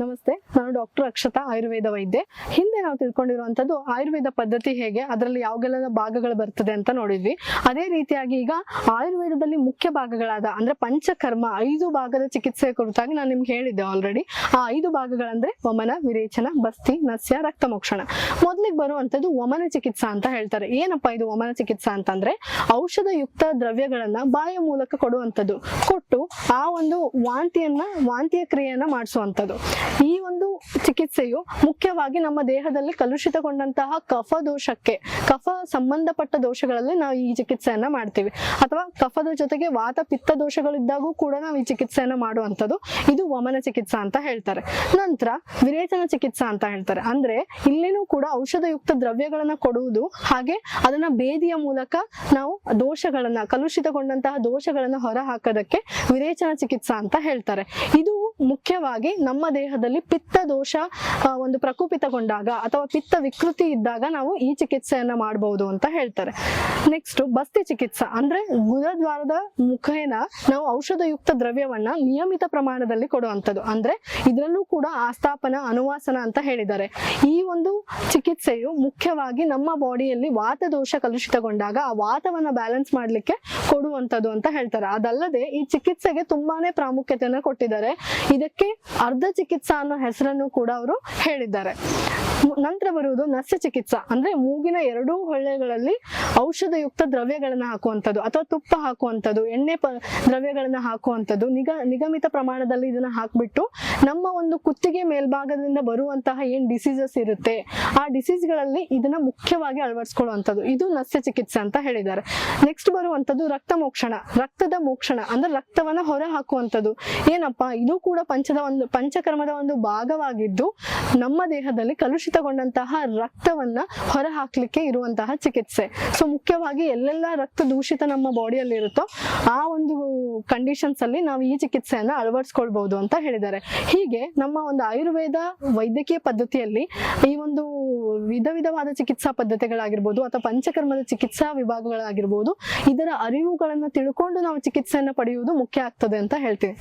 ನಮಸ್ತೆ, ನಾನು ಡಾಕ್ಟರ್ ಅಕ್ಷತಾ, ಆಯುರ್ವೇದ ವೈದ್ಯೆ. ಹಿಂದೆ ನಾವು ತಿಳ್ಕೊಂಡಿರುವಂತದ್ದು ಆಯುರ್ವೇದ ಪದ್ಧತಿ ಹೇಗೆ, ಅದರಲ್ಲಿ ಯಾವಾಗೆಲ್ಲ ಭಾಗಗಳು ಬರ್ತದೆ ಅಂತ ನೋಡಿದ್ವಿ. ಅದೇ ರೀತಿಯಾಗಿ ಈಗ ಆಯುರ್ವೇದದಲ್ಲಿ ಮುಖ್ಯ ಭಾಗಗಳಾದ ಅಂದ್ರೆ ಪಂಚಕರ್ಮ ಐದು ಭಾಗದ ಚಿಕಿತ್ಸೆ ಕುರಿತಾಗಿ ನಾನು ನಿಮ್ಗೆ ಹೇಳಿದ್ದೆ ಆಲ್ರೆಡಿ ಆ ಐದು ಭಾಗಗಳಂದ್ರೆ ವಮನ, ವಿರೇಚನ, ಬಸ್ತಿ, ನಸ್ಯ, ರಕ್ತಮೋಕ್ಷಣ. ಮೊದಲಿಗೆ ಬರುವಂತದ್ದು ವಮನ ಚಿಕಿತ್ಸಾ ಅಂತ ಹೇಳ್ತಾರೆ. ಏನಪ್ಪಾ ಇದು ವಮನ ಚಿಕಿತ್ಸಾ ಅಂತಂದ್ರೆ ಔಷಧಯುಕ್ತ ದ್ರವ್ಯಗಳನ್ನ ಬಾಯ ಮೂಲಕ ಕೊಡುವಂಥದ್ದು. ಕೊಟ್ಟು ಆ ಒಂದು ವಾಂತಿಯನ್ನ, ವಾಂತಿಯ ಕ್ರಿಯೆಯನ್ನ ಮಾಡಿಸುವಂಥದ್ದು. ಈ ಒಂದು ಚಿಕಿತ್ಸೆಯು ಮುಖ್ಯವಾಗಿ ನಮ್ಮ ದೇಹದಲ್ಲಿ ಕಲುಷಿತಗೊಂಡಂತಹ ಕಫ ದೋಷಕ್ಕೆ, ಕಫ ಸಂಬಂಧಪಟ್ಟ ದೋಷಗಳಲ್ಲಿ ನಾವು ಈ ಚಿಕಿತ್ಸೆಯನ್ನ ಮಾಡ್ತೀವಿ. ಅಥವಾ ಕಫದ ಜೊತೆಗೆ ವಾತ ಪಿತ್ತ ದೋಷಗಳಿದ್ದಾಗೂ ಕೂಡ ನಾವು ಈ ಚಿಕಿತ್ಸೆಯನ್ನ ಮಾಡುವಂಥದ್ದು ಇದು ವಮನ ಚಿಕಿತ್ಸಾ ಅಂತ ಹೇಳ್ತಾರೆ. ನಂತರ ವಿರೇಚನ ಚಿಕಿತ್ಸಾ ಅಂತ ಹೇಳ್ತಾರೆ. ಅಂದ್ರೆ ಇಲ್ಲಿನೂ ಕೂಡ ಔಷಧಯುಕ್ತ ದ್ರವ್ಯಗಳನ್ನ ಕೊಡುವುದು ಹಾಗೆ ಅದನ್ನ ಬೇದಿಯ ಮೂಲಕ ನಾವು ದೋಷಗಳನ್ನ, ಕಲುಷಿತಗೊಂಡಂತಹ ದೋಷಗಳನ್ನ ಹೊರ ಹಾಕೋದಕ್ಕೆ ವಿರೇಚನ ಚಿಕಿತ್ಸಾ ಅಂತ ಹೇಳ್ತಾರೆ. ಇದು ಮುಖ್ಯವಾಗಿ ನಮ್ಮ ದೇಹದಲ್ಲಿ ಪಿತ್ತ ದೋಷ ಒಂದು ಪ್ರಕೋಪಿತಗೊಂಡಾಗ ಅಥವಾ ಪಿತ್ತ ವಿಕೃತಿ ಇದ್ದಾಗ ನಾವು ಈ ಚಿಕಿತ್ಸೆಯನ್ನ ಮಾಡಬಹುದು ಅಂತ ಹೇಳ್ತಾರೆ. ನೆಕ್ಸ್ಟ್ ಬಸ್ತಿ ಚಿಕಿತ್ಸಾ ಅಂದ್ರೆ ಗುದದ್ವಾರದ ಮುಖೇನ ನಾವು ಔಷಧಯುಕ್ತ ದ್ರವ್ಯವನ್ನ ನಿಯಮಿತ ಪ್ರಮಾಣದಲ್ಲಿ ಕೊಡುವಂಥದ್ದು. ಅಂದ್ರೆ ಇದರಲ್ಲೂ ಕೂಡ ಆಸ್ಥಾಪನ, ಅನುವಾಸನ ಅಂತ ಹೇಳಿದ್ದಾರೆ. ಈ ಒಂದು ಚಿಕಿತ್ಸೆಯು ಮುಖ್ಯವಾಗಿ ನಮ್ಮ ಬಾಡಿಯಲ್ಲಿ ವಾತ ದೋಷ ಕಲುಷಿತಗೊಂಡಾಗ ಆ ವಾತವನ್ನ ಬ್ಯಾಲೆನ್ಸ್ ಮಾಡ್ಲಿಕ್ಕೆ ಕೊಡುವಂತದ್ದು ಅಂತ ಹೇಳ್ತಾರೆ. ಅದಲ್ಲದೆ ಈ ಚಿಕಿತ್ಸೆಗೆ ತುಂಬಾನೇ ಪ್ರಾಮುಖ್ಯತೆಯನ್ನ ಕೊಟ್ಟಿದ್ದಾರೆ. ಇದಕ್ಕೆ ಅರ್ಧ ಚಿಕಿತ್ಸಾ ಅನ್ನೋ ಹೆಸರನ್ನು ಕೂಡ ಅವರು ಹೇಳಿದ್ದಾರೆ. ನಂತರ ಬರುವುದು ನಸ್ಯ ಚಿಕಿತ್ಸಾ. ಅಂದ್ರೆ ಮೂಗಿನ ಎರಡೂ ಹೊಳ್ಳೆಗಳಲ್ಲಿ ಔಷಧಯುಕ್ತ ದ್ರವ್ಯಗಳನ್ನ ಹಾಕುವಂಥದ್ದು ಅಥವಾ ತುಪ್ಪ ಹಾಕುವಂಥದ್ದು, ಎಣ್ಣೆ ದ್ರವ್ಯಗಳನ್ನ ಹಾಕುವಂಥದ್ದು, ನಿಗ, ನಿಗಮಿತ ಪ್ರಮಾಣದಲ್ಲಿ ಇದನ್ನ ಹಾಕ್ಬಿಟ್ಟು ನಮ್ಮ ಒಂದು ಕುತ್ತಿಗೆ ಮೇಲ್ಭಾಗದಿಂದ ಬರುವಂತಹ ಏನ್ ಡಿಸೀಸಸ್ ಇರುತ್ತೆ, ಆ ಡಿಸೀಸ್ಗಳಲ್ಲಿ ಇದನ್ನ ಮುಖ್ಯವಾಗಿ ಅಳವಡಿಸ್ಕೊಳ್ಳುವಂಥದ್ದು. ಇದು ನಸ್ಯ ಚಿಕಿತ್ಸೆ ಅಂತ ಹೇಳಿದ್ದಾರೆ. ನೆಕ್ಸ್ಟ್ ಬರುವಂಥದ್ದು ರಕ್ತ ಮೋಕ್ಷಣ. ರಕ್ತದ ಮೋಕ್ಷಣ ಅಂದ್ರೆ ರಕ್ತವನ್ನ ಹೊರ ಹಾಕುವಂಥದ್ದು. ಏನಪ್ಪಾ, ಇದು ಕೂಡ ಪಂಚದ ಒಂದು ಪಂಚಕರ್ಮದ ಒಂದು ಭಾಗವಾಗಿದ್ದು ನಮ್ಮ ದೇಹದಲ್ಲಿ ಕಲುಷಿತಗೊಂಡಂತಹ ರಕ್ತವನ್ನ ಹೊರ ಹಾಕ್ಲಿಕ್ಕೆ ಇರುವಂತಹ ಚಿಕಿತ್ಸೆ. ಸೊ ಮುಖ್ಯವಾಗಿ ಎಲ್ಲೆಲ್ಲ ರಕ್ತ ದೂಷಿತ ನಮ್ಮ ಬಾಡಿಯಲ್ಲಿ ಇರುತ್ತೋ ಆ ಒಂದು ಕಂಡೀಷನ್ಸ್ ಅಲ್ಲಿ ನಾವು ಈ ಚಿಕಿತ್ಸೆಯನ್ನ ಅಳವಡಿಸ್ಕೊಳ್ಬಹುದು ಅಂತ ಹೇಳಿದ್ದಾರೆ. ಹೀಗೆ ನಮ್ಮ ಒಂದು ಆಯುರ್ವೇದ ವೈದ್ಯಕೀಯ ಪದ್ಧತಿಯಲ್ಲಿ ಈ ಒಂದು ವಿಧ ವಿಧವಾದ ಚಿಕಿತ್ಸಾ ಪದ್ಧತಿಗಳಾಗಿರ್ಬೋದು ಅಥವಾ ಪಂಚಕರ್ಮದ ಚಿಕಿತ್ಸಾ ವಿಭಾಗಗಳಾಗಿರ್ಬೋದು ಇದರ ಅರಿವುಗಳನ್ನ ತಿಳ್ಕೊಂಡು ನಾವು ಚಿಕಿತ್ಸೆಯನ್ನ ಪಡೆಯುವುದು ಮುಖ್ಯ ಆಗ್ತದೆ ಅಂತ ಹೇಳ್ತೀವಿ